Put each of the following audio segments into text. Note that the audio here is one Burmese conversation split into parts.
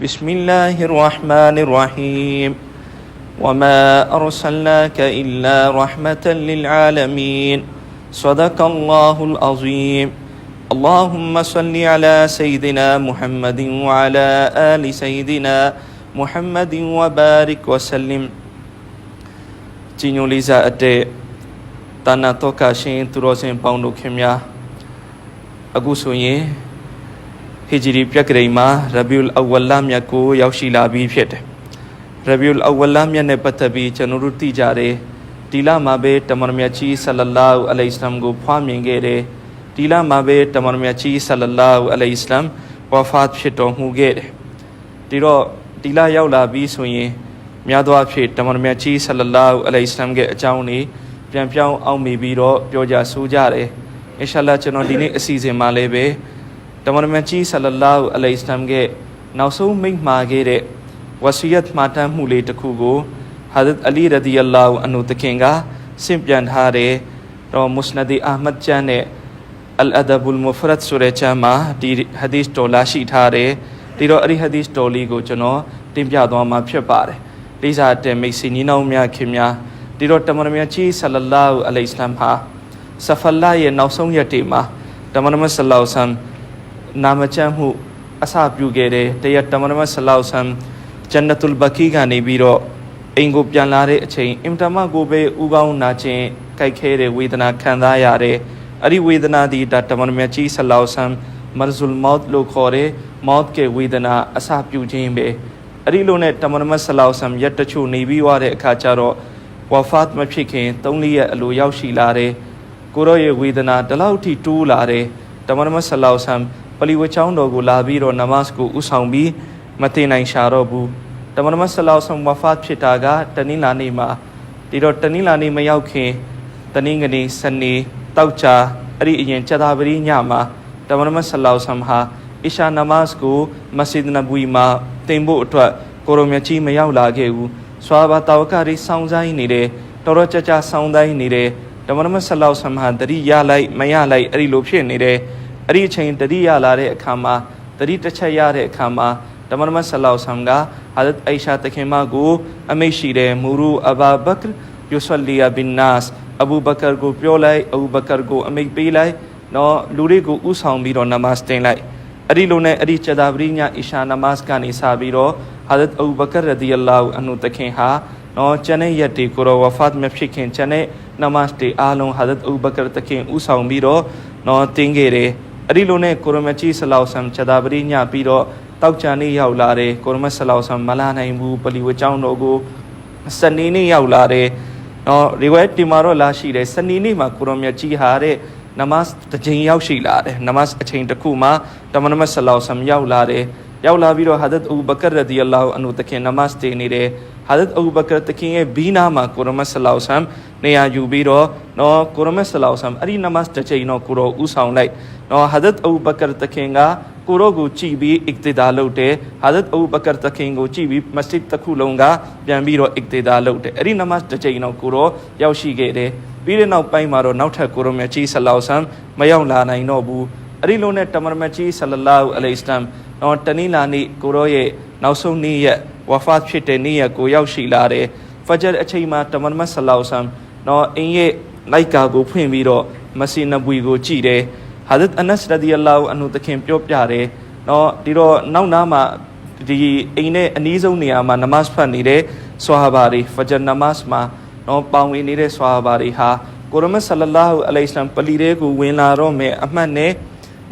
بسم الله الرحمن الرحيم وما أرسلناك إلا رحمة للعالمين صدق الله العظيم اللهم صل على سيدنا محمد وعلى آل سيدنا محمد وبارك وسلم ကြီးညိုလေးစားအပ်တဲ့တာနာတော်ကရှင်သူတော်စင်ပေါင်းတို့ခင်များအခုဆိုရင် ဟီဂျရီပြက်ကလေးမှာရဘီဥလ်အဝလမြတ်ကိုရောက်ရှိလာပြီးဖြစ်တယ်ရဘီဥလ်အဝလမြတ်နဲ့ပတ်သက်ပြီးကျွန်တော်တို့သိကြတယ်ဒီလမှာပဲတမန်တော်မြတ်ကြီးဆလလာဟူအလိုင်စလမ်ကိုဖွားမြင်ခဲ့တယ်ဒီလမှာပဲတမန်တော်မြတ်ကြီးဆလလာဟူအလိုင်စလမ်ဝါဖတ်ဖြစ်တော်မူခဲ့တယ်ဒီတော့ဒီလရောက်လာပြီးဆိုရင်များသောအားဖြင့်တမန်တော်မြတ်ကြီးဆလလာဟူအလိုင်စလမ်ရဲ့အကြောင်းนี้ပြန်ပြောင်းအောင်မိပြီးတော့ပြောကြဆိုကြတယ်အင်ရှာလာကျွန်တော်ဒီနေ့အစီအစဉ်မှာလည်းပဲ တမန်တော်မြတ်ကြီးဆလလာဟူအလိုင်စလမ်ရဲ့နောက်ဆုံးမိန့်မှာခဲ့တဲ့ဝစီယတ်မှာတမ်းမှုလေးတစ်ခုကိုဟာဇတ်အလီရဒီအလာဟူအန်ဟူတခင်ကဆင့်ပြန်ထားတယ်တော့မုစနဒီအာမတ်ချန်နဲ့အလ်အဒဘူလ်မူဖရတ်ဆိုတဲ့ချမ်းမှာဒီဟာဒီသ်တော်လာရှိထားတယ်ဒီတော့အဲ့ဒီဟာဒီသ်တော်လေးကိုကျွန်တော်တင်ပြသွားမှာဖြစ်ပါတယ်လေးစားတဲ့မိတ်ဆွေညီနောင်များခင်များဒီတော့တမန်တော်မြတ်ကြီးဆလလာဟူအလိုင်စလမ်ဟာဆဖလာရဲ့နောက်ဆုံးရက်တွေမှာတမန်တော်မြတ်ဆလောဆမ် နာမကျမ်းမှုအစပြုခဲ့တယ်တရက်တမန်တော်မြတ်ဆလောဆမ်ဂျန်နတုလ်ဘကီကနေပြီးတော့အိမ်ကိုပြန်လာတဲ့အချိန်အင်တမကိုပဲဥကောင်းနာခြင်းကြိုက်ခဲတဲ့ဝေဒနာခံစားရတယ်အဲ့ဒီဝေဒနာဒီဒါတမန်တော်မြတ်ကြီးဆလောဆမ်မရဇုလ်မောတ်လို့ခေါ်တဲ့မောတ် के ဝေဒနာအစပြုခြင်းပဲအဲ့ဒီလိုနဲ့တမန်တော်မတ်ဆလောက်ဆမ်ရက်တချို့နေပြီးွားတဲ့အခါကျတော့ဝါဖတ်မဖြစ်ခင်၃လရက်အလိုရောက်ရှိလာတယ်ကိုရောရဲ့ဝေဒနာဒီလောက်ထိတိုးလာတယ်တမန်တော်မတ်ဆလောက်ဆမ် ပလီဝချောင်းတော်ကိုလာပြီးတော့နမတ်ကိုဥဆောင်ပြီးမတင်နိုင်ရှာတော့ဘူးတမန်တော်မတ်ဆလောက်ဆမ်ဝါဖတ်ဖြစ်တာကတနင်္လာနေ့မှာဒီတော့တနင်္လာနေ့မရောက်ခင်တနင်္ဂနွေစနေတောက်ချာအဲ့ဒီအရင်ချက်သားပရိညမှာတမန်တော်မတ်ဆလောက်ဆမ်ဟာအီရှာနမတ်ကိုမစဂျစ်နဘူီမှာတင်ဖို့အတွက်ကိုရိုမြတ်ကြီးမရောက်လာခဲ့ဘူးဆွာဘာတာဝကရီစောင်းဆိုင်နေတယ်တော်တော်ကြကြစောင်းတိုင်းနေတယ်တမန်တော်မတ်ဆလောက်ဆမ်ဟာတတိရလိုက်မရလိုက်အဲ့ဒီလိုဖြစ်နေတယ် အဲ့ဒီအချိန်တတိရလာတဲ့အခါမှာတတိတစ်ချက်ရတဲ့အခါမှာတမန်တော်မတ်ဆလောက်ဆမ်ကဟာဇတ်အိရှာတခင်မကိုအမိတ်ရှိတယ်မူရူအဘာဘကရယူဆလီယာဘင်နာစ်အဘူဘကာကိုပြောလိုက်အဘူဘကာကိုအမိတ်ပေးလိုက်နော်လူတွေကိုဥဆောင်ပြီးတော့နမတ်တင်လိုက်အဲ့ဒီလိုနဲ့အဲ့ဒီချက်သာပရိညာအီရှာနမတ်ကနေစပြီးတော့ဟာဇတ်အဘူဘကာရဒီအလာဟူအန်ဟူတခင်ဟာနော်ကျန်တဲ့ရက်တွေကိုရောဝဖတ်မဖြစ်ခင်ကျန်တဲ့နမတ်တွေအားလုံးဟာဇတ်အဘူဘကာတခင်ဥဆောင်ပြီးတော့နော်တင်းခဲ့တယ် အဲ့ဒီလိုနဲ့ကိုရမကြီးဆလောက်ဆမ်ချက်သာပရိညာပြီးတော့တောက်ချန်နေ့ရောက်လာတယ်ကိုရမဆလောက်ဆမ်မလာနိုင်ဘူးပလီဝကျောင်းတော်ကိုစနေနေ့ရောက်လာတယ်နော်ရီဝဲတီမာတော့လာရှိတယ်စနေနေ့မှာကိုရမကြီးဟာတဲ့နမတ်တစ်ချိန်ရောက်ရှိလာတယ်နမတ်အချိန်တစ်ခုမှာတမန်တော်မြတ်ဆလောဆမ်ရောက်လာတယ်ရောက်လာပြီးတော့ဟာဇတ်အဘူဘကာရဒီအလာဟူအန်ဟူတခင်နမတ်တေနေတယ်ဟာဇတ်အဘူဘကာတခင်ရဲ့ဘီနာမှာကိုရမတ်ဆလောဆမ်နေရာယူပြီးတော့နော်ကိုရမတ်ဆလောဆမ်အဲ့ဒီနမတ်တစ်ချိန်တော့ကိုရောဥဆောင်လိုက် နော်ဟာဇတ်အဘူဘကာတခင်ကကိုရောကိုကြည်ပြီးအစ်တီဒါလုပ်တယ်ဟာဇတ်အဘူဘကာတခင်ကိုကြည်ပြီးမစဂျစ်တစ်ခုလုံးကပြန်ပြီးတော့အစ်တီဒါလုပ်တယ်အဲ့ဒီနမတ်တစ်ချိန်တော့ကိုရောရောက်ရှိခဲ့တယ်ပြီးတဲ့နောက်ပိုင်းမှာတော့နောက်ထပ်ကိုရမကြီးဆလောက်ဆမ်မရောက်လာနိုင်တော့ဘူးအဲ့ဒီလိုနဲ့တမန်မကြီးဆလလာဟူအလိုင်စလမ်တော့တနင်္လာနေ့ကိုရောရဲ့နောက်ဆုံးနေ့ရက်ဝါဖတ်ဖြစ်တဲ့နေ့ရက်ကိုရောက်ရှိလာတယ်ဖဂျ်အချိန်မှာတမန်မဆလောက်ဆမ်တော့အင်းရဲ့လိုက်ကာကိုဖွင့်ပြီးတော့မစီနဘွီကိုကြည်တယ် ဟာဇတ်အနတ်ရဒီအလာဟူအန်ဟူတခင်ပြောပြတယ်နော်ဒီတော့နောက်နားမှာဒီအိမ်နဲ့အနီးဆုံးနေရာမှာနမတ်ဖတ်နေတဲ့ဆွာဟာဘာတွေဖဂျ်နမတ်မှာနော်ပေါင်ဝင်နေတဲ့ဆွာဘာတွေဟာကိုရမတ်ဆလလာဟူအလိုင်စလမ်ပလီတဲ့ကိုဝင်လာတော့မယ်အမှတ်နဲ့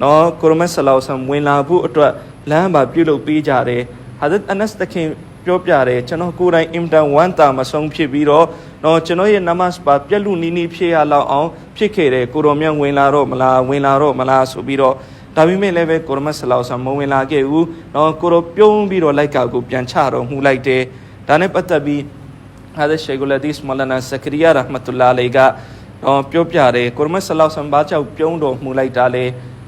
နော်ကိုရမတ်ဆလောဆမ်ဝင်လာဖို့အတွက်လမ်းပါပြုလုပ်ပေးကြတယ်ဟာဇတ်အနတ်တခင်ပြောပြတယ်ကျွန်တော်ကိုယ်တိုင်အင်တန်ဝမ်းတာမဆုံးဖြစ်ပြီးတော့ နော်ကျွန်တော်ရဲ့နမတ်ပါပြက်လူနီးနီးဖြစ်ရလောက်အောင်ဖြစ်ခဲ့တယ်ကိုရောမြတ်ဝင်လာတော့မလားဝင်လာတော့မလားဆိုပြီးတော့ဒါပေမဲ့လည်းပဲကိုရမတ်ဆလောဆမ်မဝင်လာခဲ့ဘူးနော်ကိုရောပြုံးပြီးတော့လိုက်ကောက်ကိုပြန်ချတော့မှုလိုက်တယ်ဒါနဲ့ပတ်သက်ပြီးဟာဒရှေဂူလဒီစ်မလနာစကရီယာရဟမတူလာလေကတော့ပြောပြတယ်ကိုရမတ်ဆလောက်ဆမ်ဘာချောက်ပြုံးတော်မူလိုက်တာလေ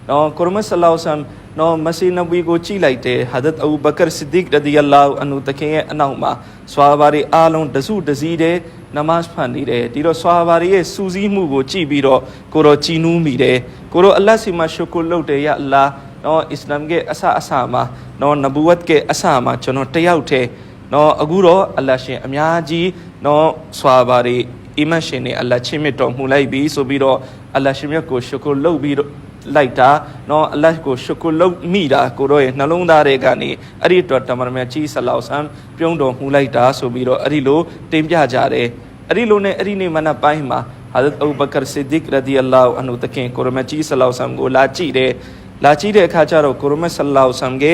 တော့ကိုရမတ်ဆလောက်ဆမ် နော်မစီနဘီကိုကြည့်လိုက်တယ်ဟာဒတ်အဘူဘကာဆစ်ဒီကရဒီအလာဟူအန်ဟူတခင်ရဲ့အနောက်မှာဆွာဘာရီအားလုံးတစုတစည်းတဲ့နမတ်ဖန်နေတယ်ဒီတော့ဆွာဘာရီရဲ့စူးစီးမှုကိုကြည့်ပြီးတော့ကိုရောကြည်နူးမိတယ်ကိုရောအလတ်စီမှာရှုကုလုပ်တယ်ရအလာနော်အစ္စလာမ်ကအဆအဆမှာနော်နဘူဝတ်ကအဆမှာကျွန်တော်တယောက်တည်းနော်အခုတော့အလ္လာဟ်ရှင်အများကြီးနော်ဆွာပါတွေအီမန်ရှင်တွေအလ္လာဟ်ချစ်မြတ်တော်မူလိုက်ပြီဆိုပြီးတော့အလ္လာဟ်ရှင်မြတ်ကိုရှုကုလုပ်ပြီးတော့ လိုက်တာနော်အလတ်ကိုရှုကုလုတ်မိတာကိုတော့ရဲ့နှလုံးသားတွေကနေအဲ့ဒီတော့တမန်တော်မြတ်ကြီးဆလောက်ဆန်ပြုံးတော်မူလိုက်တာဆိုပြီးတော့အဲ့ဒီလိုတင်ပြကြတယ်အဲ့ဒီလိုနဲ့အဲ့ဒီနေ့မနက်ပိုင်းမှာ Hazrat Abu Bakr Siddiq radhiyallahu anhu တခင်ကိုရမကြီးဆလောက်ဆန်ကိုလာကြည့်တယ်လာကြည့်တဲ့အခါကျတော့ကိုရမဆလောက်ဆန်က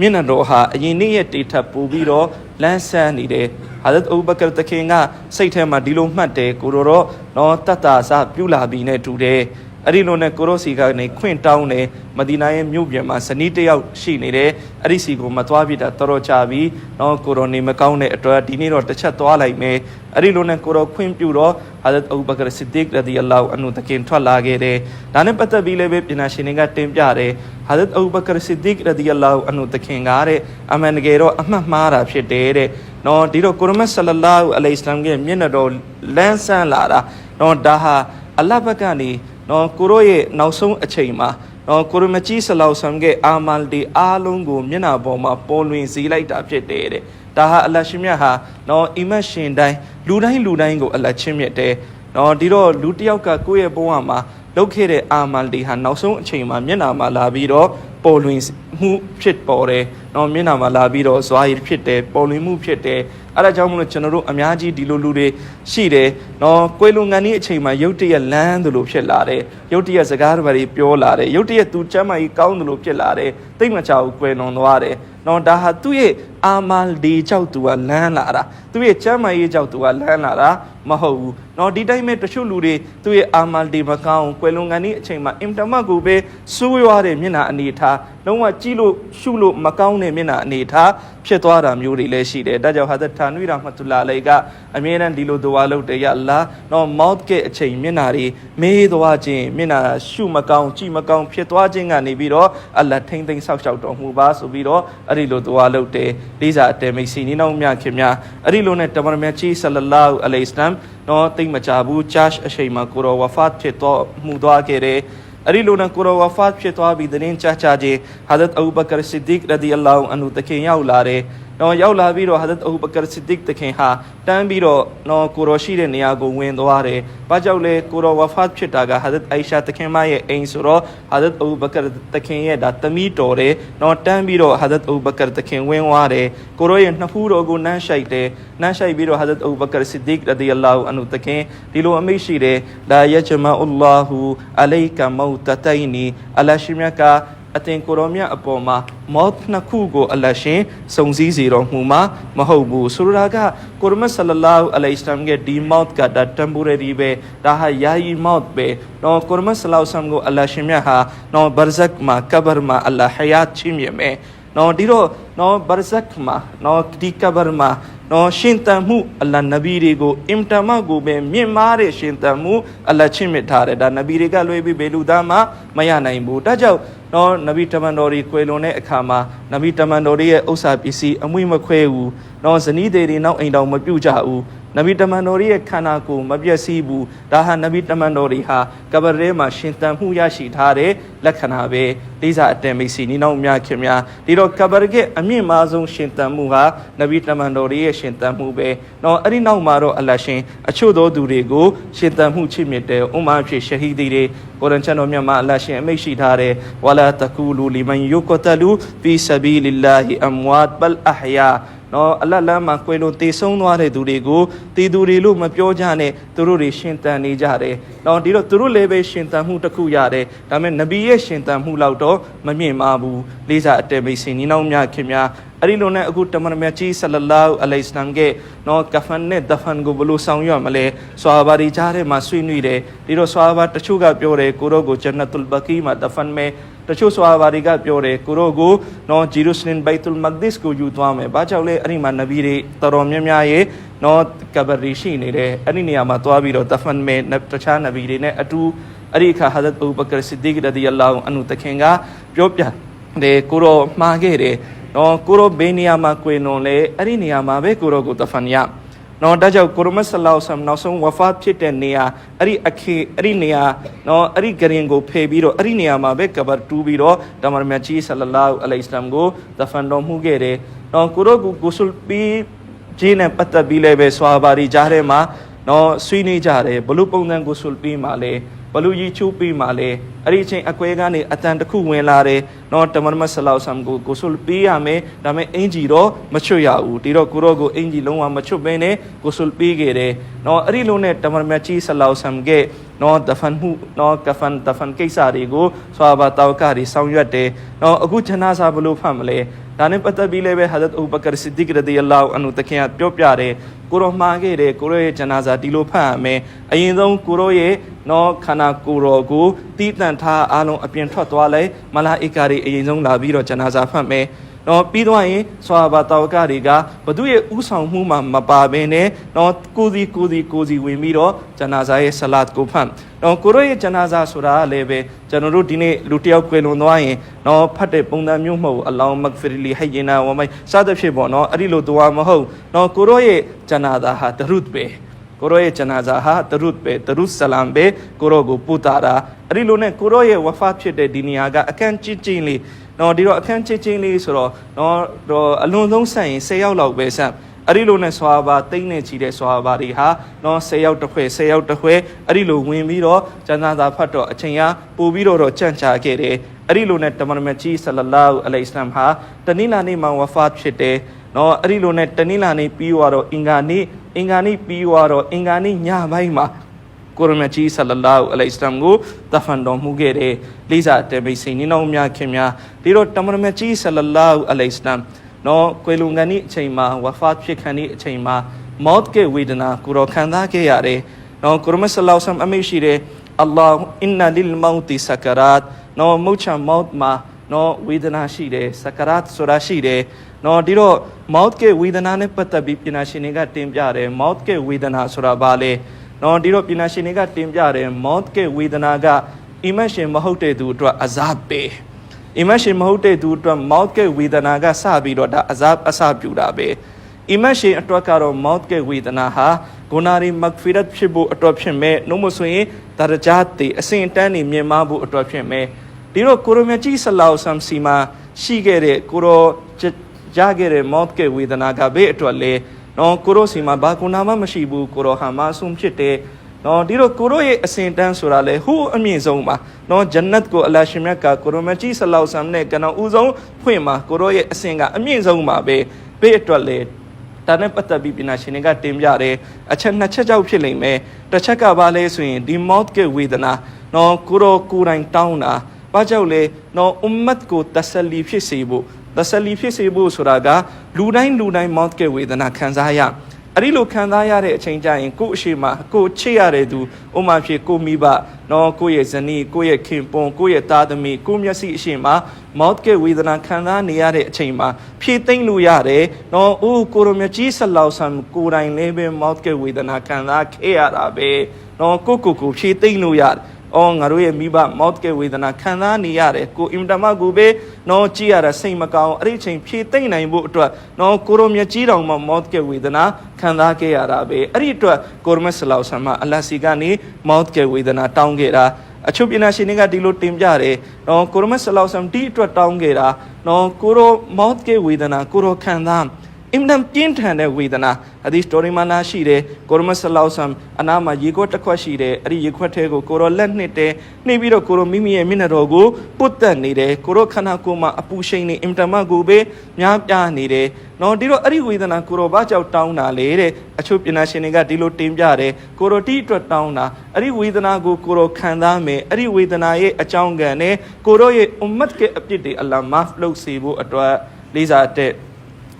မျက်နှာတော်ဟာအရင်နေ့ရဲ့တေထပ်ပူပြီးတော့လန်းဆန်းနေတယ်ဟာဇတ်အူဘကာတခင်ကစိတ်ထဲမှာဒီလိုမှတ်တယ်ကိုရောတော့နော်တတ်တာစပြုလာပြီနဲ့တူတယ် အဲ့ဒီလိုနဲ့ကိုရောစီကနေခွင့်တောင်းတယ်မဒီနာရဲ့မြို့ပြင်မှာဇနီးတစ်ယောက်ရှိနေတယ်အဲ့ဒီစီကိုမသွားပြတာတော်တော်ကြာပြီနော်ကိုရောနေမကောင်းတဲ့အတွက်ဒီနေ့တော့တစ်ချက်သွားလိုက်မယ်အဲ့ဒီလိုနဲ့ကိုရောခွင့်ပြုတော့ဟာဇတ်အဘူဘကာဆစ်ဒီကရဒီအလာဟ်အန်ဟူတခင်ထွက်လာခဲ့တယ်ဒါနဲ့ပတ်သက်ပြီးလည်းပဲပညာရှင်တွေကတင်ပြတယ်ဟာဇတ်အဘူဘကာဆစ်ဒီကရဒီအလာဟ်အန်ဟူတခင်ကတဲ့အမှန်တကယ်တော့အမှတ်မှားတာဖြစ်တယ်တဲ့နော်ဒီတော့ကိုရမတ်ဆလလာဟူအလိုင်စလမ်ရဲ့မျက်နှာတော်လန်းဆန်းလာတာနော်ဒါဟာအလ္လာဟ်ဘက်ကနေ နော်ကိုရောရဲ့နောက်ဆုံးအချိန်မှာနော်ကိုရမကြီးဆလောက်ဆမ်ရဲ့အာမန်ဒီအားလုံးကိုမျက်နှာပေါ်မှာပေါ်လွင်စေလိုက်တာဖြစ်တယ်တဲ့ဒါဟာအလ္လာဟ်ရှင်မြတ်ဟာနော်အီမတ်ရှင်တိုင်းလူတိုင်းလူတိုင်းကိုအလ္လာဟ်ချင်းမြတ်တယ်နော်ဒီတော့လူတစ်ယောက်ကကိုယ့်ရဲ့ဘဝမှာလုပ်ခဲ့တဲ့အာမန်ဒီဟာနောက်ဆုံးအချိန်မှာမျက်နှာမှာလာပြီးတော့ပေါ်လွင်မှုဖြစ်ပေါ်တယ်။နော်မျက်နှာမှာလာပြီးတော့ဇွာရီဖြစ်တယ်ပေါ်လွင်မှုဖြစ်တယ်။ အဲဒါကြောင့်မလို့ကျွန်တော်တို့အများကြီးဒီလိုလူတွေရှိတယ်။နော်ကွယ်လွန်ငံဒီအချိန်မှာရုတ်တရက်လန်းသလိုဖြစ်လာတယ်။ရုတ်တရက်စကားတွေတွေပြောလာတယ်။ရုတ်တရက်သူကျမ်းမာကြီးကောင်းသလိုဖြစ်လာတယ်။တိတ်မချဘူးကွယ်လွန်သွားတယ်။နော်ဒါဟာသူ့ရဲ့အာမန်ဒီကြောက်သူကလန်းလာတာသူ့ရဲ့ကျမ်းမာရေးကြောက်သူကလန်းလာတာမဟုတ်ဘူးနော်ဒီတိုင်းမဲ့တချို့လူတွေသူ့ရဲ့အာမန်ဒီမကောင်းကွယ်လွန်ကန်ဒီအချိန်မှာအင်တမတ်ကိုပဲစိုးရွားတဲ့မျက်နှာအနေထား လုံးဝကြည့်လို့ရှုလို့မကောင်းတဲ့မျက်နှာအနေထားဖြစ်သွားတာမျိုးတွေလည်းရှိတယ်ဒါကြောင့်ဟာဇတ်ထာနွိရာမတ်တူလာလိကအမြဲတမ်းဒီလိုဒွါလုပ်တယ်ရအလ္လာနော်မော့ကဲအချိန်မျက်နှာတွေမေးသွားခြင်းမျက်နှာရှုမကောင်းကြည့်မကောင်းဖြစ်သွားခြင်းကနေပြီးတော့အလ္လာထိမ့်သိမ့်ဆောက်ရှောက်တော်မူပါဆိုပြီးတော့အဲ့ဒီလိုဒွါလုပ်တယ်လေးစားအတဲမိတ်စီနီနောင်မြခင်များအဲ့ဒီလိုနဲ့တမန်တော်မြတ်ကြီးဆလလာဟူအလိုင်စလမ်နော်တိတ်မကြဘူးဂျာရှ်အချိန်မှာကိုရောဝဖတ်ဖြစ်တော့မှုသွားခဲ့တယ် အဲ့ဒီလိုနဲ့ကိုရောဝဖတ်ဖြစ်သွားပြီးတဲ့ရင်ချာချာကြီးဟာဇတ်အဘူဘကာဆစ်ဒီကရဒီအလာဟူအန်ဟူတခင်ရောက်လာတယ် နော်ရောက်လာပြီးတော့ဟာဇတ်အဘူဘကာဆစ်ဒီကတခင်ဟာတန်းပြီးတော့နော်ကိုရောရှိတဲ့နေရာကိုဝင်သွားတယ်။ဘာကြောင့်လဲကိုရောဝဖတ်ဖြစ်တာကဟာဇတ်အိုင်ရှာတခင်မရဲ့အိမ်ဆိုတော့ဟာဇတ်အဘူဘကာတခင်ရဲ့ဒါသမီးတော်တယ်။နော်တန်းပြီးတော့ဟာဇတ်အဘူဘကာတခင်ဝင်သွားတယ်။ကိုရောရဲ့နှစ်ဖူးတော်ကိုနမ်းရှိုက်တယ်။နမ်းရှိုက်ပြီးတော့ဟာဇတ်အဘူဘကာဆစ်ဒီကရဒီအလာဟူအန်ဟူတခင်ဒီလိုအမိတ်ရှိတယ်။လာယဂျမအူလာဟူအလိုက်ကမောတတိုင်နီအလရှိမြတ်က အတင်ကိုရောမြတ်အပေါ်မှာမော့နှစ်ခုကိုအလတ်ရှင်စုံစည်းစေတော်မူမှာမဟုတ်ဘူးဆိုလိုတာကကိုရမတ်ဆလလာဟူအလိုင်စလမ်ရဲ့ဒီမော့ကဒါ temporary ပဲဒါဟာယာယီမော့ပဲတော့ကိုရမတ်ဆလောဆမ်ကိုအလတ်ရှင်မြတ်ဟာတော့ဘာဇက်မှာကဘာမှာအလ္လာဟ်ဟယာတ်ချင်းမြတ်မယ်နော်ဒီတော့နော်ဘာဇက်မှာနော်ဒီကဘာမှာနော်ရှင်တန်မှုအလ္လာနဗီတွေကိုအင်တမကိုပဲမြင့်မားတဲ့ရှင်တန်မှုအလ္လာချင်းမြတ်ထားတယ်ဒါနဗီတွေကလွှဲပြီးဘေလူသားမှမရနိုင်ဘူးဒါကြောင့် နော်နဗီတမန်တော်တွေကွယ်လွန်တဲ့အခါမှာနဗီတမန်တော်တွေရဲ့ဥစ္စာပစ္စည်းအမွေမခွဲဘူးနော်ဇနီးတွေတွေနောက်အိမ်တော်မပြုတ်ကြဘူး နဗီတမန်တော်ရဲ့ခန္ဓာကိုယ်မပြည့်စည်ဘူးဒါဟာနဗီတမန်တော်တွေဟာကဘရဲမှာရှင်တန်မှုရရှိထားတဲ့လက္ခဏာပဲလေးစားအတန်မိတ်စီနီနောက်များခင်များဒီတော့ကဘရရဲ့အမြင့်မားဆုံးရှင်တန်မှုဟာနဗီတမန်တော်တွေရဲ့ရှင်တန်မှုပဲနော်အဲ့ဒီနောက်မှာတော့အလရှင်အချို့သောသူတွေကိုရှင်တန်မှုချစ်မြတ်တဲ့ဥမာဖြစ်ရှဟီဒီတွေကိုရန်ချန်တော်မြတ်မှာအလရှင်အမိတ်ရှိထားတဲ့ဝလာတကူလူလီမန်ယုကတလူဖီဆဘီလ illah အမ်ဝတ်ဘလ်အဟယာ နော်အလတ်လမ်းမှာကွယ်လွန်တည်ဆုံးသွားတဲ့သူတွေကိုတည်သူတွေလို့မပြောကြနဲ့သူတို့တွေရှင်တန်နေကြတယ်။နော်ဒီတော့သူတို့လည်းပဲရှင်တန်မှုတစ်ခုရတယ်။ဒါပေမဲ့နဗီရဲ့ရှင်တန်မှုလောက်တော့မမြင့်မာဘူး။လေးစားအတဲမိတ်ဆင်ညီနောင်များခင်များအဲ့ဒီလိုနဲ့အခုတမန်တော်မြတ်ကြီးဆလလာဟူအလိုင်စလမ်ကနော်ကဖန်နဲ့ဒဖန်ကိုဘလို့ဆောင်ရွက်မလဲဆွာဘာဒီကြားထဲမှာဆွေးနွေးတယ်ဒီတော့ဆွာဘာတချို့ကပြောတယ်ကိုရောကိုဂျန်နတ်ုလ်ဘကီမှာဒဖန်မဲ့ တချို့ဆွာဘာတွေကပြောတယ်ကိုရောကိုနော်ဂျီရုဆလင်ဘိုက်တုလ်မက်ဒစ်ကိုယူသွားမယ်ဘာကြောင့်လဲအဲ့ဒီမှာနဗီတွေတော်တော်များများရဲ့နော်ကဘရီရှိနေတယ်အဲ့ဒီနေရာမှာသွားပြီးတော့ဒဖန်မဲ့တခြားနဗီတွေနဲ့အတူအဲ့ဒီအခါဟာဇတ်အဘူဘကာဆစ်ဒီကရဒီအလာဟူအန်ဟူတခင်ကပြောပြတယ်ကိုရောမှားခဲ့တယ်နော်ကိုရောဘေးနေရာမှာကွေနွန်လေအဲ့ဒီနေရာမှာပဲကိုရောကိုတဖန်ရ နော်ဒါကြောင့်ကိုရမတ်ဆလောဆမ်နောက်ဆုံးဝဖတ်ဖြစ်တဲ့နေရာအဲ့ဒီအခေအဲ့ဒီနေရာနော်အဲ့ဒီဂရင်ကိုဖယ်ပြီးတော့အဲ့ဒီနေရာမှာပဲကဘာတူးပြီးတော့တမန်မြတ်ကြီးဆလလာဟူအလိုင်စလမ်ကိုဒဖန်တော်မူခဲ့တယ်နော်ကိုရောကိုဂုဆုလ်ပြီးဂျင်းနဲ့ပတ်သက်ပြီးလည်းပဲဆွာဘာရီကြားထဲမှာနော်ဆွေးနွေးကြတယ်ဘလို့ပုံစံဂုဆုလ်ပြီးမှလဲ ဘလူကြီးချိုးပြီးမှလဲအဲ့ဒီအချိန်အကွဲကနေအတန်တစ်ခုဝင်လာတယ်နော်တမန်မတ်ဆလောက်ဆမ်ကိုကိုဆုလ်ပြီးရမယ်ဒါပေမဲ့အင်ဂျီတော့မချွတ်ရဘူးဒီတော့ကိုရောကိုအင်ဂျီလုံးဝမချွတ်ဘဲနဲ့ကိုဆုလ်ပြီးခဲ့တယ်နော်အဲ့ဒီလုံးနဲ့တမန်မတ်ကြီးဆလောက်ဆမ်ကနော်ဒဖန်မှုနော်ကဖန်ဒဖန်ကိစ္စတွေကိုဆွာဘာတောက်ကတွေဆောင်ရွက်တယ်နော်အခုဂျနာစာဘလို့ဖတ်မလဲ ဒါနဲ့ပတ်သက်ပြီးလည်းပဲဟာဇတ်အူဘကရ်စစ်ဒီကရဒီအလာဟူအန်ဟူတခင်ကပြောပြတယ်ကိုရောမှားခဲ့တယ်ကိုရောရဲ့ဂျနာစာဒီလိုဖတ်ရမယ်အရင်ဆုံးကိုရောရဲ့နော်ခန္ဓာကိုယ်တော်ကိုတီးတန့်ထားအားလုံးအပြင်ထွက်သွားလိုက်မလာအိကာတွေအရင်ဆုံးလာပြီးတော့ဂျနာစာဖတ်မယ် နော်ပြီးတော့ရင်ဆွာဘာတောက်ကတွေကဘသူရဲ့ဥဆောင်မှုမှာမပါဘဲနဲ့နော်ကိုစီကိုစီကိုစီဝင်ပြီးတော့ဂျနာဇာရဲ့ဆလတ်ကိုဖတ်နော်ကိုရောရဲ့ဂျနာဇာဆိုတာကလည်းပဲကျွန်တော်တို့ဒီနေ့လူတယောက်ကွယ်လွန်သွားရင်နော်ဖတ်တဲ့ပုံစံမျိုးမဟုတ်ဘူးအလောင်းမဂ်ဖီရလီဟယနာဝမိုင်စသဖြင့်ပေါ့နော်အဲ့ဒီလိုတွားမဟုတ်နော်ကိုရောရဲ့ဂျနာဇာဟာဒရုဒ်ပဲကိုရောရဲ့ဂျနာဇာဟာဒရုဒ်ပဲဒရုဆလမ်ပဲကိုရောကိုပူတာတာအဲ့ဒီလိုနဲ့ကိုရောရဲ့ဝဖတ်ဖြစ်တဲ့ဒီနေရာကအကန့်ကျင်းကျင်းလေး နော်ဒီတော့အခန်းချင်းချင်းလေးဆိုတော့နော်တော့အလွန်ဆုံးဆက်ရင်10ယောက်လောက်ပဲဆက်အဲ့ဒီလိုနဲ့ဆွာဘာတိမ့်နေချီတဲ့ဆွာဘာတွေဟာနော်10ယောက်တစ်ခွဲ10ယောက်တစ်ခွဲအဲ့ဒီလိုဝင်ပြီးတော့ကျန်သာသာဖတ်တော့အချိန်ရပို့ပြီးတော့တော့ကြန့်ချခဲ့တယ်အဲ့ဒီလိုနဲ့တမန်မကြီးဆလလာဟူအလိုင်စလမ်ဟာတနင်္လာနေ့မှာဝဖတ်ဖြစ်တယ်နော်အဲ့ဒီလိုနဲ့တနင်္လာနေ့ပြီးသွားတော့အင်္ဂါနေ့အင်္ဂါနေ့ပြီးသွားတော့အင်္ဂါနေ့ညပိုင်းမှာ ကိုရမကြီးဆလလာဟူအလိုင်စလမ်ကိုတဖန်တော်မူခဲ့တယ်လေးစားတဲ့မိတ်ဆွေနီနောင်များခင်များဒီတော့တမန်မကြီးဆလလာဟူအလိုင်စလမ်နော်ကွေလုံကန်ဤအချိန်မှာဝဖတ်ဖြစ်ခံဤအချိန်မှာမောတ်ကေဝေဒနာကိုရောခံစားခဲ့ရတယ်နော်ကိုရမဆလောက်ဆမ်အမိရှိတယ်အလ္လာဟ်အင်နာလ িল မောတ်တီစကရတ်နော်မုတ်ချမောတ်မှာနော်ဝေဒနာရှိတယ်စကရတ်ဆိုတာရှိတယ်နော်ဒီတော့မောတ်ကေဝေဒနာနဲ့ပတ်သက်ပြီးပညာရှင်တွေကတင်ပြတယ်မောတ်ကေဝေဒနာဆိုတာဘာလဲ နော်ဒီတော့ပညာရှင်တွေကတင်ပြတယ်မောတ်ကေဝေဒနာကအီမန်ရှင်မဟုတ်တဲ့သူအတွက်အဇာပဲအီမန်ရှင်မဟုတ်တဲ့သူအတွက်မောတ်ကေဝေဒနာကစပြီးတော့ဒါအဇာအစပြူတာပဲအီမန်ရှင်အတွက်ကတော့မောတ်ကေဝေဒနာဟာဂုနာရီမဂ်ဖီရတ်ဖြစ်ဖို့အတွက်ဖြစ်မဲ့နှုတ်မဆိုရင်ဒါရဂျတ်တေအစဉ်တန်းနေမြင်မဖို့အတွက်ဖြစ်မဲ့ဒီတော့ကိုရမကြီးဆလောက်ဆမ်စီမာရှိခဲ့တဲ့ကိုရောရခဲ့တဲ့မောတ်ကေဝေဒနာကဘေးအတွက်လေ နော်ကိုရောစီမှာဘာကုနာမှမရှိဘူးကိုရောဟာမအဆုံဖြစ်တဲ့နော်ဒီတော့ကိုရောရဲ့အစဉ်တန်းဆိုတာလေဟိုအမြင့်ဆုံးပါနော်ဂျန်နတ်ကိုအလရှင်မြတ်ကကိုရောမကြီးဆလောက်ဆမ်နဲ့ကနောင်ဦးဆုံးဖွင့်မှာကိုရောရဲ့အစဉ်ကအမြင့်ဆုံးပါပဲဘေးအတွက်လေဒါနဲ့ပတ်သက်ပြီးပညာရှင်တွေကတင်ပြတယ်အချက်နှစ်ချက်ကြောက်ဖြစ်လိမ့်မယ်တစ်ချက်ကဘာလဲဆိုရင်ဒီ mouth ကဝေဒနာနော်ကိုရောကိုယ်တိုင်တောင်းတာဘာကြောင့်လဲနော်အွမ်မတ်ကိုတဆလီဖြစ်စေဖို့ တဆလီဖြစ်စေဖို့ဆိုတာကလူတိုင်းလူတိုင်း mouth ကဝေဒနာခံစားရအဲ့ဒီလိုခံစားရတဲ့အချိန်ကျရင်ကိုယ့်အရှိမကိုချစ်ရတဲ့သူဥမာဖြစ်ကိုမိဘနော်ကိုယ့်ရဲ့ဇနီးကိုယ့်ရဲ့ခင်ပွန်းကိုယ့်ရဲ့သားသမီးကိုယ့်မျက်စိအရှိမမော့ကဝေဒနာခံစားနေရတဲ့အချိန်မှာဖြည့်သိမ့်လို့ရတယ်နော်အိုးကိုရမကြီးဆလောက်ဆန်ကိုယ်တိုင်လေးပဲမော့ကဝေဒနာခံစားခဲ့ရတာပဲနော်ကိုကိုကိုဖြည့်သိမ့်လို့ရတယ်အော်ငါတို့ရဲ့မိဘမော့ကဝေဒနာခံစားနေရတယ်ကိုအင်တမကိုပဲ နော်ကြည့်ရတာစိတ်မကောင်းအဲ့ဒီအချိန်ဖြည့်သိမ့်နိုင်ဖို့အတွက်နော်ကိုရိုမြကြီးတော်မှာမော့ကဝေဒနာခံစားခဲ့ရတာပဲအဲ့ဒီအတွက်ကိုရမဆလောက်ဆန်မှာအလတ်စီကနေမော့ကဝေဒနာတောင်းခဲ့တာအချုပ်ပညာရှင်တွေကဒီလိုတင်ပြတယ်နော်ကိုရမဆလောက်ဆမ်ဒီအတွက်တောင်းခဲ့တာနော်ကိုရိုမော့ကဝေဒနာကိုရိုခံစား အင်ဒမ်ပြင်းထန်တဲ့ဝေဒနာအဒီစတိုရီမှာနာရှိတယ်ကိုရမဆလောက်ဆမ်အနာမှာရေခွက်တစ်ခွက်ရှိတယ်အဲ့ဒီရေခွက်ထဲကိုကိုရောလက်နှစ်တယ်နှိပ်ပြီးတော့ကိုရောမိမိရဲ့မျက်နှာတော်ကိုပုတ်တက်နေတယ်ကိုရောခန္ဓာကိုယ်မှာအပူရှိန်နေအင်တမကိုပဲများပြားနေတယ်နော်ဒီတော့အဲ့ဒီဝေဒနာကိုရောဘာကြောင့်တောင်းတာလဲတဲ့အချို့ပညာရှင်တွေကဒီလိုတင်ပြတယ်ကိုရောတိအတွက်တောင်းတာအဲ့ဒီဝေဒနာကိုကိုရောခံစားမယ်အဲ့ဒီဝေဒနာရဲ့အကြောင်းကံနဲ့ကိုရောရဲ့အွမ်မတ်ရဲ့အပြစ်တွေအလ္လာမဖ်လုပ်စေဖို့အတွက်လေးစားတဲ့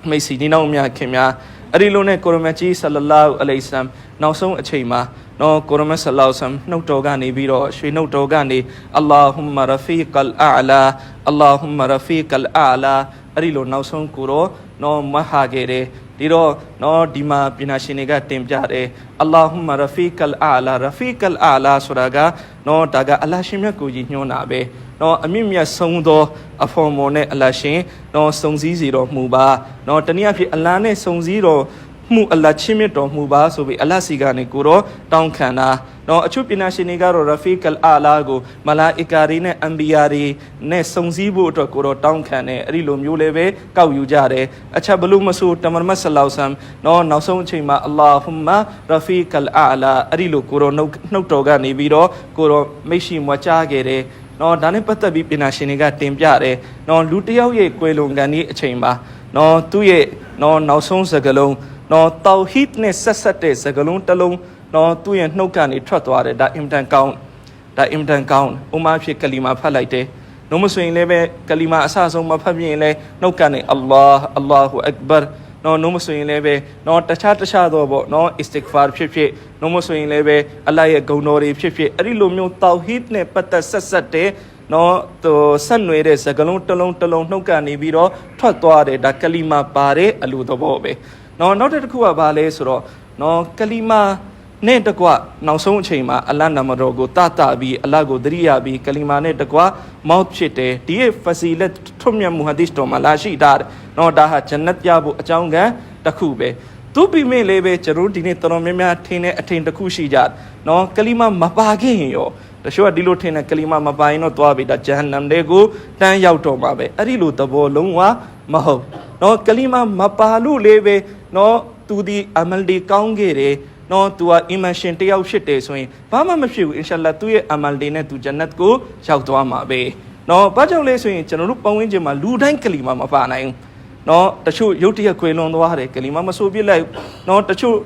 မိတ်ဆွေဒီနောက်များခင်များအဲ့ဒီလိုနဲ့ကိုရမကြီးဆလလာဟူအလိုင်ဆမ်နောက်ဆုံးအချိန်မှာနော်ကိုရမဆလောဆမ်နှုတ်တော်ကနေပြီးတော့ရွှေနှုတ်တော်ကနေအလ္လာဟူမရဖီကလ်အလာအလ္လာဟူမရဖီကလ်အလာအဲ့ဒီလိုနောက်ဆုံးကိုတော့နော်မဟာခဲ့တယ်ဒီတော့နော်ဒီမှာပညာရှင်တွေကတင်ပြတယ်အလ္လာဟူမရဖီကလ်အလာရဖီကလ်အလာဆိုတာကနော်ဒါကအလ္လာရှင်မြတ်ကိုကြီးညွှန်းတာပဲ နော်အမြင့်မြတ်ဆုံးသောအဖော်မော်နဲ့အလရှင်နော်စုံစည်းစီတော်မူပါနော်တနည်းအားဖြင့်အလ္လာနဲ့စုံစည်းတော်မှုအလ္လာဟ်ချီးမြှင့်တော်မူပါဆိုပြီးအလ္လာဟ်စီကနေကိုတော့တောင်းခံတာနော်အချို့ပညာရှင်တွေကတော့ရဖီကလ်အာလာကိုမလာအီကာတွေနဲ့အမ်ဘီယာတွေနဲ့စုံစည်းဖို့အတွက်ကိုတော့တောင်းခံတယ်အဲ့ဒီလိုမျိုးလည်းပဲကောက်ယူကြတယ်အချက်ဘလို့မဆိုတမန်မတ်ဆလောက်ဆမ်နော်နောက်ဆုံးအချိန်မှာအလ္လာဟူမာရဖီကလ်အာလာအဲ့ဒီလိုကိုတော့နှုတ်နှုတ်တော်ကနေပြီးတော့ကိုတော့မိတ်ရှိမွားချခဲ့တယ် နော်ဒါနဲ့ပတ်သက်ပြီးပညာရှင်တွေကတင်ပြတယ်နော်လူတစ်ယောက်ရဲ့ကွယ်လွန်ကန်ဒီအချိန်မှာနော်သူ့ရဲ့နော်နောက်ဆုံးစကားလုံးနော်တောက်ဟစ်နဲ့ဆက်ဆက်တဲ့စကားလုံးတစ်လုံးနော်သူ့ရဲ့နှုတ်ကနေထွက်သွားတယ်ဒါအင်တန်ကောင်းဒါအင်တန်ကောင်းဥမာဖြစ်ကလီမာဖတ်လိုက်တယ်နှုတ်မဆိုရင်လည်းပဲကလီမာအဆအဆုံးမဖတ်ပြရင်လည်းနှုတ်ကနေအလ္လာဟ်အလ္လာဟူအက်ဘာ နော်နှုတ်မဆိုရင်လည်းပဲနော်တခြားတခြားတော့ပေါ့နော်အစ္စတစ်ဖာဖြစ်ဖြစ်နှုတ်မဆိုရင်လည်းပဲအလ္လာဟ်ရဲ့ဂုဏ်တော်တွေဖြစ်ဖြစ်အဲ့ဒီလိုမျိုးတောက်ဟစ်နဲ့ပတ်သက်ဆက်ဆက်တဲ့နော်သူဆက်နွယ်တဲ့စကလုံးတစ်လုံးတစ်လုံးနှုတ်ကနေပြီးတော့ထွက်သွားတယ်ဒါကလီမာပါတဲ့အလူသဘောပဲနော်နောက်တစ်ခုကဘာလဲဆိုတော့နော်ကလီမာ နဲ့တကွနောက်ဆုံးအချိန်မှာအလ္လာဟ်နာမတော်ကိုတတပြီးအလ္လာဟ်ကိုသတိရပြီးကလီမာနဲ့တကွမောက်ဖြစ်တယ်ဒီရဲ့ဖစီလက်ထွတ်မြတ်မူဟာဒီစ်တော်မှာလာရှိတာနော်ဒါဟာဂျန်နတ်ပြဖို့အကြောင်းကတစ်ခုပဲသူပြီးမြင့်လေးပဲကျွန်တော်ဒီနေ့တော်တော်များများထင်တဲ့အထင်တစ်ခုရှိကြနော်ကလီမာမပါခင်ရောတချို့ကဒီလိုထင်တဲ့ကလီမာမပါရင်တော့သွားပြီဒါဂျဟန်နမ်တွေကိုတန်းရောက်တော့မှာပဲအဲ့ဒီလိုသဘောလုံးဝမဟုတ်နော်ကလီမာမပါလို့လေးပဲနော်သူဒီအမလ်ဒီကောင်းခဲ့တယ် နော်သူကအီမန်ရှင်တယောက်ဖြစ်တယ်ဆိုရင်ဘာမှမဖြစ်ဘူးအင်ရှာလာသူ့ရဲ့အမလ်ဒီနဲ့သူဂျန်နတ်ကိုရောက်သွားမှာပဲနော်ဘာကြောင့်လဲဆိုရင်ကျွန်တော်တို့ပတ်ဝန်းကျင်မှာလူတိုင်းကလီမာမပါနိုင်ဘူးနော်တချို့ရုတ်တရက်ကွယ်လွန်သွားတယ်ကလီမာမဆိုပြစ်လိုက်နော်တချို့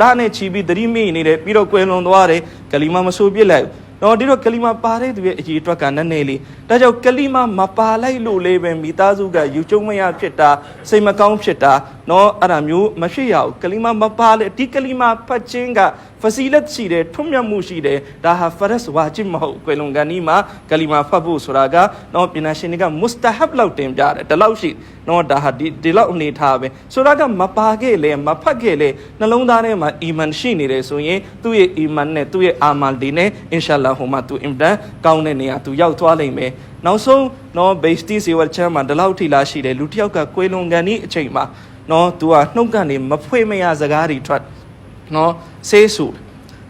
လနဲ့ချီပြီးသတိမိနေတယ်ပြီးတော့ကွယ်လွန်သွားတယ်ကလီမာမဆိုပြစ်လိုက် နော်ဒီတော့ကလီမာပါတဲ့သူရဲ့အရေးအတွက်ကနည်းနည်းလေးဒါကြောင့်ကလီမာမပါလိုက်လို့လေးပဲမိသားစုကယူကျုံမရဖြစ်တာစိတ်မကောင်းဖြစ်တာနော်အဲ့ဒါမျိုးမဖြစ်ရဘူးကလီမာမပါလေဒီကလီမာဖတ်ခြင်းက ဖစီလက်ရှိတယ်ထွတ်မြတ်မှုရှိတယ်ဒါဟာဖရက်ဝါဂျစ်မဟုတ်ကွယ်လွန်ကန်ဒီမှာကလီမာဖတ်ဖို့ဆိုတာကနော်ပညာရှင်တွေကမုစတဟပ်လောက်တင်ပြတယ်ဒီလောက်ရှိနော်ဒါဟာဒီဒီလောက်အနေထားပဲဆိုတာကမပါခဲ့လေမဖတ်ခဲ့လေနှလုံးသားထဲမှာအီမန်ရှိနေတယ်ဆိုရင်သူ့ရဲ့အီမန်နဲ့သူ့ရဲ့အာမန်ဒီနဲ့အင်ရှာလာဟိုမှာသူအင်တန်ကောင်းတဲ့နေရာသူရောက်သွားလိမ့်မယ်နောက်ဆုံးနော်ဘေစတီစီဝတ်ချမ်းမှာဒီလောက်ထိလာရှိတယ်လူတစ်ယောက်ကကွယ်လွန်ကန်ဒီအချိန်မှာနော်သူကနှုတ်ကနေမဖွေမရစကားတွေထွက် နော်ဆေးဆူ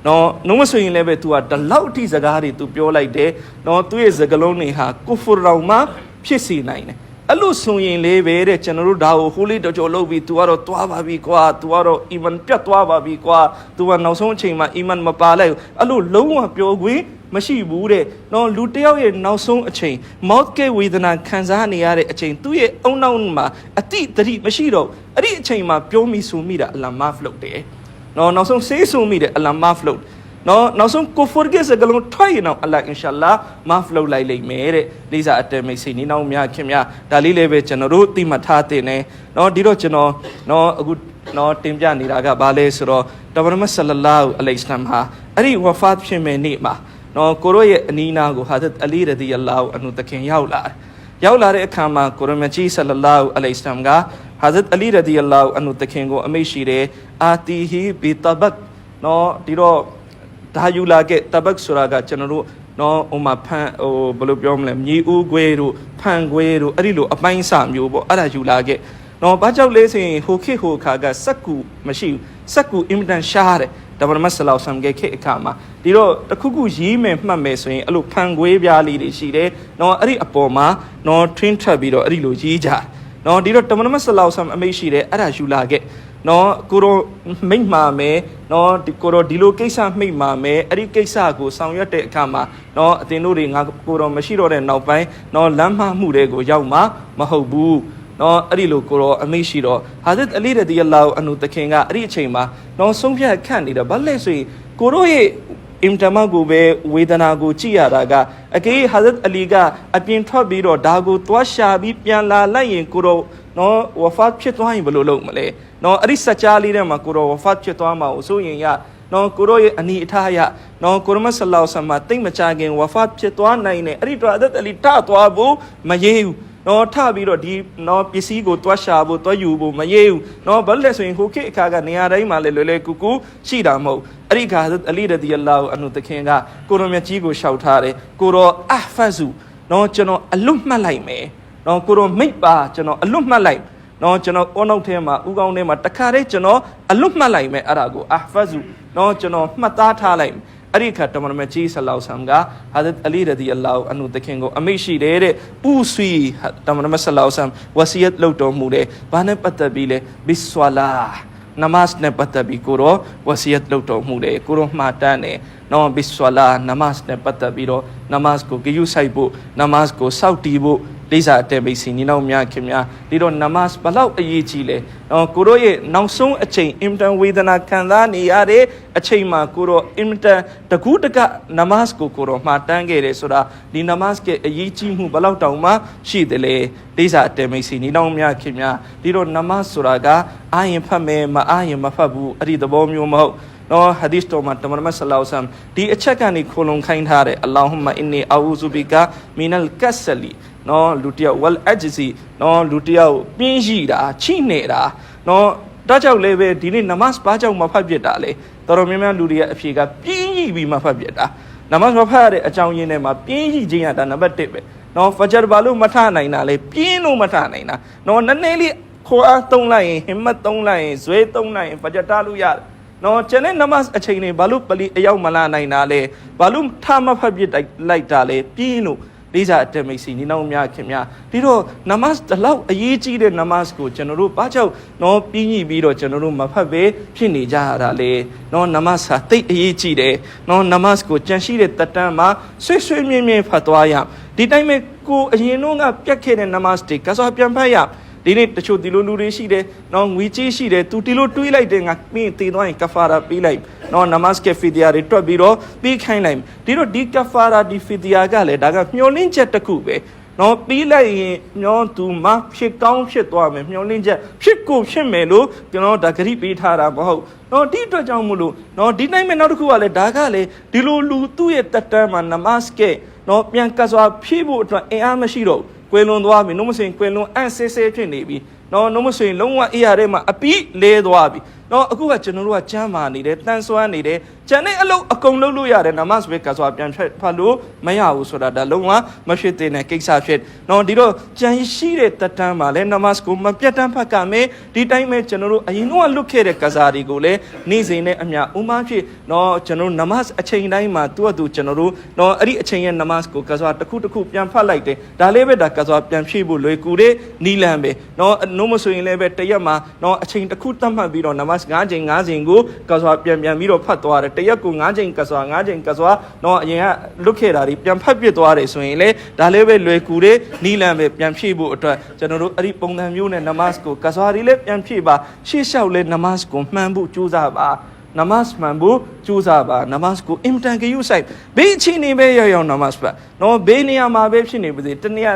နော်နှုံးမဆိုရင်လည်းပဲ तू ကဒီလောက်အထိစကားတွေ तू ပြောလိုက်တယ်နော်သူ့ရဲ့စကားလုံးတွေဟာကုဖူရောင်မှာဖြစ်စီနိုင်တယ်အဲ့လိုဆိုရင်လေးပဲတဲ့ကျွန်တော်တို့ဒါကိုဟိုးလေးတော်တော်လုပ်ပြီး तू ကတော့သွားပါပြီကွာ तू ကတော့အီမန်ပြတ်သွားပါပြီကွာ तू ကနောက်ဆုံးအချိန်မှာအီမန်မပါလိုက်ဘူးအဲ့လိုလုံးဝပြောခွင့်မရှိဘူးတဲ့နော်လူတစ်ယောက်ရဲ့နောက်ဆုံးအချိန်မော့ကေဝေဒနာခံစားနေရတဲ့အချိန်သူ့ရဲ့အုံနောက်မှာအတိတတိမရှိတော့အဲ့ဒီအချိန်မှာပြောမိဆိုမိတာအလမ်မာဖလုတ်တယ် နော်နောက်ဆုံးဆေးဆိုမိတယ်အလမ်မာဖလုတ်နော်နောက်ဆုံးကိုဖော်ဂက်စကလုံးထွက်ရင်တော့အလ္လာဟ်အင်ရှာလာမဖလုတ်လိုက်လိမ့်မယ်တဲ့လေးစားအတဲမိတ်ဆွေနေနောက်များခင်ဗျာဒါလေးလေးပဲကျွန်တော်တို့သိမှတ်ထားတင်နေနော်ဒီတော့ကျွန်တော်နော်အခုနော်တင်ပြနေတာကဘာလဲဆိုတော့တမန်မဆလလာဟူအလိုင်စလမ်ဟာအဲ့ဒီဝဖတ်ဖြစ်မဲ့နေ့မှာနော်ကိုရောရဲ့အနီးနားကိုဟာဒတ်အလီရဒီအလာဟူအနုတခင်ရောက်လာတယ် ရောက်လာတဲ့အခါမှာကိုရမကြီးဆလလာဟူအလိုင်စလမ်ကဟာဇတ်အလီရဒီအလာဟူအနုတခင်ကိုအမိတ်ရှိတယ်အာတီဟီဘီတဘတ်နော်ဒီတော့ဒါယူလာခဲ့တဘတ်ဆိုတာကကျွန်တော်တို့နော်ဟိုမှာဖန်ဟိုဘယ်လိုပြောမလဲမြေဦးခွဲတို့ဖန်ခွဲတို့အဲ့ဒီလိုအပိုင်းစမျိုးပေါ့အဲ့ဒါယူလာခဲ့ နော်ဘာကြောင့်လဲဆိုရင်ဟိုခေတ်ဟိုခါကစက်ကူမရှိဘူးစက်ကူအင်မတန်ရှားတယ်ဒါပရမတ်ဆလောက်ဆမ်ကခေတ်အခါမှာဒီတော့တခုခုရေးမယ်မှတ်မယ်ဆိုရင်အဲ့လိုဖန်ခွဲပြားလေးတွေရှိတယ်နော်အဲ့ဒီအပေါ်မှာနော်ထွင်းထပ်ပြီးတော့အဲ့ဒီလိုရေးကြတယ်နော်ဒီတော့တမန်မတ်ဆလောက်ဆမ်အမိတ်ရှိတယ်အဲ့ဒါယူလာခဲ့နော်ကိုရောမိတ်မှာမယ်နော်ဒီကိုရောဒီလိုကိစ္စမိတ်မှာမယ်အဲ့ဒီကိစ္စကိုဆောင်ရွက်တဲ့အခါမှာနော်အတင်တို့တွေငါကိုရောမရှိတော့တဲ့နောက်ပိုင်းနော်လမ်းမမှုတွေကိုရောက်မှာမဟုတ်ဘူး နော်အဲ့ဒီလိုကိုရောအမိတ်ရှိတော့ဟာဇတ်အလီရဒီအလာဟူအနုတခင်ကအဲ့ဒီအချိန်မှာနော်ဆုံးဖြတ်ခန့်နေတာဘာလဲဆိုရင်ကိုရောရဲ့အင်တမကိုပဲဝေဒနာကိုကြည့်ရတာကအကေဟာဇတ်အလီကအပြင်ထွက်ပြီးတော့ဒါကိုသွားရှာပြီးပြန်လာလိုက်ရင်ကိုတော့နော်ဝဖတ်ဖြစ်သွားရင်ဘယ်လိုလုပ်မလဲနော်အဲ့ဒီစကြလေးထဲမှာကိုတော့ဝဖတ်ဖြစ်သွားမှာကိုဆိုရင်ရနော်ကိုရောရဲ့အနီအထားရနော်ကိုရမဆလောက်ဆမ်မှာတိတ်မကြခင်ဝဖတ်ဖြစ်သွားနိုင်တယ်အဲ့ဒီတော့အသက်အလီထသွားဖို့မရေးဘူး နော်ထပြီးတော့ဒီနော်ပစ္စည်းကိုတွားရှာဖို့တွားယူဖို့မရေးဘူးနော်ဘာလို့လဲဆိုရင်ဟိုခေတ်အခါကနေရာတိုင်းမှာလည်းလွယ်လွယ်ကူကူရှိတာမဟုတ်အဲ့ဒီခါအလီရဒီအလာဟူအနုတခင်ကကိုရောမြတ်ကြီးကိုရှောက်ထားတယ်ကိုရောအဖတ်စုနော်ကျွန်တော်အလွတ်မှတ်လိုက်မယ်နော်ကိုရောမိတ်ပါကျွန်တော်အလွတ်မှတ်လိုက်နော်ကျွန်တော်အောနောက်ထဲမှာဥကောင်းထဲမှာတခါတည်းကျွန်တော်အလွတ်မှတ်လိုက်မယ်အဲ့ဒါကိုအာဖဇူနော်ကျွန်တော်မှတ်သားထားလိုက်မယ် အဲ့ဒီခါတမန်တော်ကြီးဆလောဆမ်ကဟာဒတ်အလီရဒီအလာအနုတခင်ကိုအမိရှိတယ်တဲ့ပူဆွီတမန်တော်ဆလောဆမ်ဝစီယတ်လုပ်တော်မူတယ်ဘာနဲ့ပတ်သက်ပြီးလဲဘစ်ဆွာလာနမတ်နဲ့ပတ်သက်ပြီးကိုရောဝစီယတ်လုပ်တော်မူတယ်ကိုရောမှားတန်းတယ်နော်ဘစ်ဆွာလာနမတ်နဲ့ပတ်သက်ပြီးတော့နမတ်ကိုဂယုဆိုင်ဖို့နမတ်ကိုစောက်တီးဖို့ လေးစားအတဲမိတ်စီနီနောက်များခင်များဒီတော့နမတ်ဘလောက်အရေးကြီးလဲနော်ကိုတို့ရဲ့နောက်ဆုံးအချိန်အင်တန်ဝေဒနာခံစားနေရတဲ့အချိန်မှာကိုတော့အင်တန်တကူးတကနမတ်ကိုကိုတော့မှာတန်းခဲ့တယ်ဆိုတာဒီနမတ်ရဲ့အရေးကြီးမှုဘလောက်တောင်မှရှိတယ်လေလေးစားအတဲမိတ်စီနီနောက်များခင်များဒီတော့နမတ်ဆိုတာကအာရင်ဖတ်မယ်မအာရင်မဖတ်ဘူးအဲ့ဒီသဘောမျိုးမဟုတ်နော်ဟာဒီစ်တော်မှာတမန်တော်ဆလောဆမ်ဒီအချက်ကနေခိုလုံခိုင်းထားတယ်အလ္လာဟူမအင်နီအာဥဇူဘီကာမီနလ်ကဆလီ နော်လူတယောက်ဝလ်အဂျစီနော်လူတယောက်ပြင်းရှိတာချိနေတာနော်ဒါကြောင့်လည်းပဲဒီနေ့နမတ်ဘာကြောင့်မဖတ်ပြစ်တာလဲတော်တော်များများလူတွေရဲ့အဖြေကပြင်းကြီးပြီးမဖတ်ပြစ်တာနမတ်မဖတ်ရတဲ့အကြောင်းရင်းထဲမှာပြင်းကြီးခြင်းကဒါနံပါတ်1ပဲနော်ဖဂျာဘာလို့မထနိုင်တာလဲပြင်းလို့မထနိုင်တာနော်နည်းနည်းလေးခေါ်အားသုံးလိုက်ရင်ဟိမတ်သုံးလိုက်ရင်ဇွဲသုံးလိုက်ရင်ဖဂျာတာလို့ရတယ်နော်ကျန်တဲ့နမတ်အချိန်တွေဘာလို့ပလီအရောက်မလာနိုင်တာလဲဘာလို့ထမဖတ်ပြစ်လိုက်တာလဲပြင်းလို့ လေးစားအတမိတ်စီနီနောင်များခင်များဒီတော့နမတ်တလောက်အရေးကြီးတဲ့နမတ်ကိုကျွန်တော်တို့ဘာကြောင့်နော်ပြင်းညိပြီးတော့ကျွန်တော်တို့မဖတ်ပဲဖြစ်နေကြရတာလေနော်နမတ်ဟာတိတ်အရေးကြီးတယ်နော်နမတ်ကိုကြံရှိတဲ့တတန်းမှာဆွေးဆွေးမြင်းမြင်းဖတ်သွားရဒီတိုင်းပဲကိုအရင်တော့ကပြတ်ခဲ့တဲ့နမတ်တွေကစားပြန်ဖတ်ရဒီနေ့တချို့ဒီလိုလူတွေရှိတယ်။နော်ငွေကြေးရှိတယ်။ तू ဒီလိုတွေးလိုက်တယ်ငါမင်းတည်သွားရင်ကဖာရာပေးလိုက်။ နော်နမတ်ကဖီဒီယာတွေတွက်ပြီးတော့ပြီးခိုင်းလိုက်။ဒီတော့ဒီကဖာရာဒီဖီဒီယာကလည်းဒါကမျောလင်းချက်တစ်ခုပဲ။နော်ပြီးလိုက်ရင်မျောသူမဖြစ်ကောင်းဖြစ်သွားမယ်မျောလင်းချက်ဖြစ်ကိုဖြစ်မယ်လို့ကျွန်တော်ဒါဂရိပေးထားတာမဟုတ်။နော်ဒီအတွက်ကြောင့်မလို့နော်ဒီနိုင်မဲ့နောက်တစ်ခုကလည်းဒါကလည်းဒီလိုလူသူ့ရဲ့တက်တန်းမှာနမတ်ကနော်ပြန်ကစွာဖြည့်ဖို့အတွက်အင်အားမရှိတော့ဘူးကွယ်လွန်သွားပြီနှုတ်မစင်ကွယ်လွန်အန့်ဆေးဆေးဖြစ်နေပြီနော်နှုတ်မစင်လုံးဝအေးရတဲ့မှာအပိလဲသွားပြီ နော်အခုကကျွန်တော်တို့ကကြမ်းမာနေတယ်တန်ဆွမ်းနေတယ်ဂျန်တဲ့အလုပ်အကုန်လုပ်လို့ရတယ်နမတ်ပဲကဆိုပြန်ဖတ်ဖတ်လို့မရဘူးဆိုတာဒါလုံးဝမဖြစ်တဲ့ကိစ္စဖြစ်နော်ဒီတော့ကြံရှိတဲ့တတန်းမှာလဲနမတ်ကိုမပြတ်တမ်းဖတ်ကမယ်ဒီတိုင်းပဲကျွန်တော်တို့အရင်ကလွတ်ခဲ့တဲ့ကစားတွေကိုလည်းနေ့စဉ်နဲ့အမျှဥမာဖြစ်နော်ကျွန်တော်တို့နမတ်အချိန်တိုင်းမှာသူ့အတူကျွန်တော်တို့နော်အဲ့ဒီအချိန်ရဲ့နမတ်ကိုကစားတစ်ခုတစ်ခုပြန်ဖတ်လိုက်တယ်ဒါလေးပဲဒါကစားပြန်ဖြည့်ဖို့လွယ်ကူတဲ့နီလန်ပဲနော်နှုံးမဆိုရင်လည်းပဲတရက်မှာနော်အချိန်တစ်ခုတတ်မှတ်ပြီးတော့နမတ်9ချိန်9ချိန်ကိုကစားပြန်ပြန်ပြီးတော့ဖတ်သွားတယ်တရက်ကို9ချိန်ကစား9ချိန်ကစားနော်အရင်ကလွတ်ခဲ့တာဒီပြန်ဖတ်ပြစ်သွားတယ်ဆိုရင်လေဒါလေးပဲလွယ်ကူတဲ့နီလန်ပဲပြန်ဖြည့်ဖို့အတွက်ကျွန်တော်တို့အဲ့ဒီပုံစံမျိုးနဲ့နမတ်ကိုကစားရီလည်းပြန်ဖြည့်ပါရှေ့လျှောက်လဲနမတ်ကိုမှန်ဖို့ကြိုးစားပါ နမတ်မှန်ဖို့ကြိုးစားပါနမတ်ကိုအင်တန်ကယူဆိုင်ဘေးအချိန်နေပဲရောက်ရောက်နမတ်ပါနော်ဘေးနေရာမှာပဲဖြစ်နေပါစေတနေ့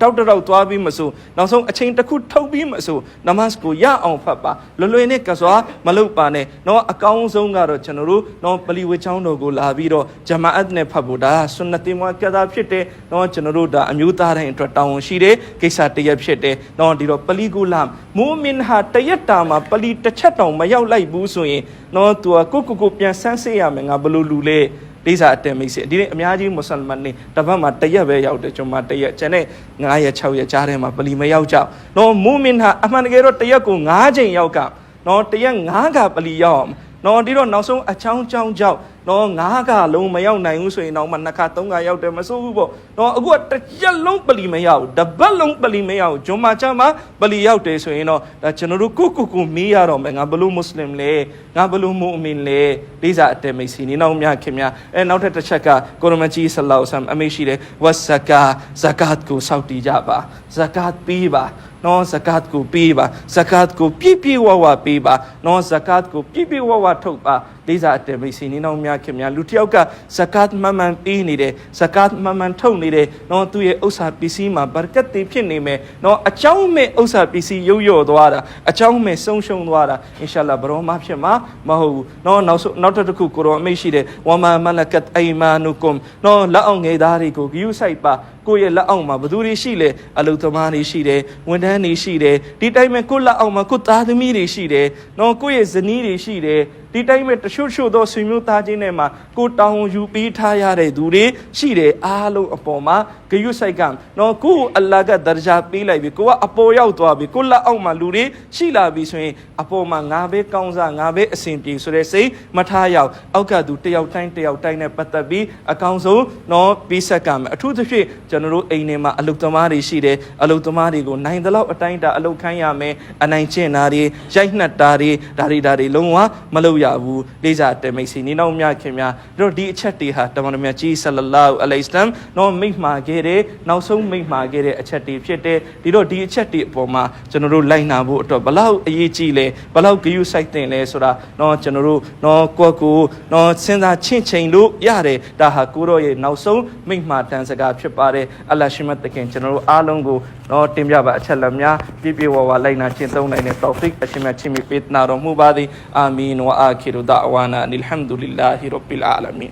တောက်တောက်သွားပြီးမဆိုနောက်ဆုံးအချိန်တစ်ခုထုတ်ပြီးမဆိုနမတ်ကိုရအောင်ဖတ်ပါလွယ်လွယ်နဲ့ကစွာမလုပ်ပါနဲ့နော်အကောင်းဆုံးကတော့ကျွန်တော်တို့နော်ပလီဝေချောင်းတော်ကိုလာပြီးတော့ဂျမာအတ်နဲ့ဖတ်ဖို့ဒါဆွန်နတီမွာကသာဖြစ်တဲ့နော်ကျွန်တော်တို့ဒါအမျိုးသားတိုင်းအတွက်တောင်းဝန်ရှိတဲ့ကိစ္စတရက်ဖြစ်တယ်နော်ဒီတော့ပလီကူလာမူမင်ဟာတရက်တာမှာပလီတစ်ချက်တောင်မရောက်လိုက်ဘူးဆိုရင်နော်သူကကိုကိုကိုပြန်ဆန်းစစ်ရမယ်ငါဘလို့လူလဲလိစာအတမိတ်စီဒီနေ့အများကြီးမွတ်စလမန်နေတစ်ပတ်မှာတရက်ပဲရောက်တယ်ကျွန်မတရက်ကျန်တဲ့9ရက်6ရက်ကြားထဲမှာပလီမရောက်ကြဘူးနော်မူမင်ဟာအမှန်တကယ်တော့တရက်ကို9ချိန်ရောက်ကနော်တရက်9ကပလီရောက်အောင်နော်ဒီတော့နောက်ဆုံးအချောင်းချောင်းကြောက် နော်ငါးကလုံးမရောက်နိုင်ဘူးဆိုရင်တော့မှနှစ်ခါသုံးခါရောက်တယ်မစိုးဘူးပေါ့နော်အခုကတစ်ရက်လုံးပလီမရောက်ဘူးတပတ်လုံးပလီမရောက်ဂျွန်မာချမှာပလီရောက်တယ်ဆိုရင်တော့ဒါကျွန်တော်တို့ကိုကိုကိုမေးရတော့မယ်ငါဘလို့မွတ်စလင်လဲငါဘလို့မူအမင်လဲလေးစားအတဲမိတ်စီနေနောက်မြခင်များအဲနောက်ထပ်တစ်ချက်ကကိုရမကြီးဆလောဆမ်အမေရှိတယ်ဝတ်ဇကာဇကာတ်ကိုစောက်တည်ကြပါဇကာတ်ပေးပါနော်ဇကာတ်ကိုပေးပါဇကာတ်ကိုပြည့်ပြည့်ဝဝပေးပါနော်ဇကာတ်ကိုပြည့်ပြည့်ဝဝထုတ်ပါ လေးစားအတဲမိတ်စီနေနောက်မြခင်များလူတစ်ယောက်ကဇကာတ်မှန်မှန်ပေးနေတယ်ဇကာတ်မှန်မှန်ထုတ်နေတယ်နော်သူ့ရဲ့ဥစ္စာပစ္စည်းမှာဘာကတ်တွေဖြစ်နေမယ်နော်အကြောင်းမဲ့ဥစ္စာပစ္စည်းရုပ်ရော့သွားတာအကြောင်းမဲ့ဆုံးရှုံးသွားတာအင်ရှာလာဘရောမဖြစ်မှာမဟုတ်ဘူးနော်နောက်ဆုံးနောက်တစ်ခုကိုရောအမိတ်ရှိတယ်ဝမာမလကတ်အိမာနုကုမ်နော်လက်အောင်ငယ်သားတွေကိုဂယုဆိုင်ပါကိုယ့်ရဲ့လက်အောက်မှာဘယ်သူတွေရှိလဲအလုသမားတွေရှိတယ်ဝန်ထမ်းတွေရှိတယ်ဒီတိုင်းပဲကိုယ့်လက်အောက်မှာကိုယ့်သားသမီးတွေရှိတယ်နော်ကိုယ့်ရဲ့ဇနီးတွေရှိတယ်ဒီတိုင်းပဲတချို့ချို့သောဆွေမျိုးသားချင်းတွေမှာကိုယ်တောင်းယူပေးထားရတဲ့သူတွေရှိတယ်အားလုံးအပေါ်မှာဂယုစိုက်ကနော်ကိုယ့်အလ္လာဟ်ကဒရဂျာပေးလိုက်ပြီကိုကအပေါ်ရောက်သွားပြီကိုယ့်လက်အောက်မှာလူတွေရှိလာပြီဆိုရင်အပေါ်မှာငါပဲကောင်းစားငါပဲအစဉ်ပြေဆိုတဲ့စိတ်မထားရောက်အောက်ကသူတယောက်တိုင်းတယောက်တိုင်းနဲ့ပတ်သက်ပြီးအကောင်းဆုံးနော်ပေးဆက်ကမယ်အထူးသဖြင့်ကျွန်တော်တို့အိမ်ထဲမှာအလုသမားတွေရှိတယ်အလုသမားတွေကိုနိုင်တဲ့လောက်အတိုင်းတာအလုခိုင်းရမယ်အနိုင်ကျင့်တာတွေရိုက်နှက်တာတွေဒါတွေဒါတွေလုံးဝမလုပ်ရဘူးလေးစားတယ်မိတ်ဆွေနေတော့မြခင်များတို့ဒီအချက်တွေဟာတမန်တော်မြတ်ကြီးဆလလာဟူအလိုင်စလမ်နော်မိန့်မှာခဲ့တဲ့နောက်ဆုံးမိန့်မှာခဲ့တဲ့အချက်တွေဖြစ်တဲ့ဒီတော့ဒီအချက်တွေအပေါ်မှာကျွန်တော်တို့လိုက်နာဖို့အတွက်ဘလောက်အရေးကြီးလဲဘလောက်ဂရုစိုက်တင်လဲဆိုတာနော်ကျွန်တော်တို့နော်ကိုယ့်ကိုယ်နော်စဉ်းစားချင့်ချိန်လို့ရတယ်ဒါဟာကိုရောရဲ့နောက်ဆုံးမိန့်မှာတန်စကားဖြစ်ပါတယ်အလ္လာရှိမတ်တခင်ကျွန်တော်တို့အားလုံးကိုနော်တင်ပြပါအချက်လက်များပြည့်ပြည့်ဝဝလိုက်နာကျင့်သုံးနိုင်တဲ့တောဖစ်အရှင်မြတ်ချင်းမြပေးနာတော်မူပါသည်အာမင်ဝအာခိရူဒါဝါနာအလ်ဟမ်ဒူလ illah ရဘ်ဘီလ်အာလမင်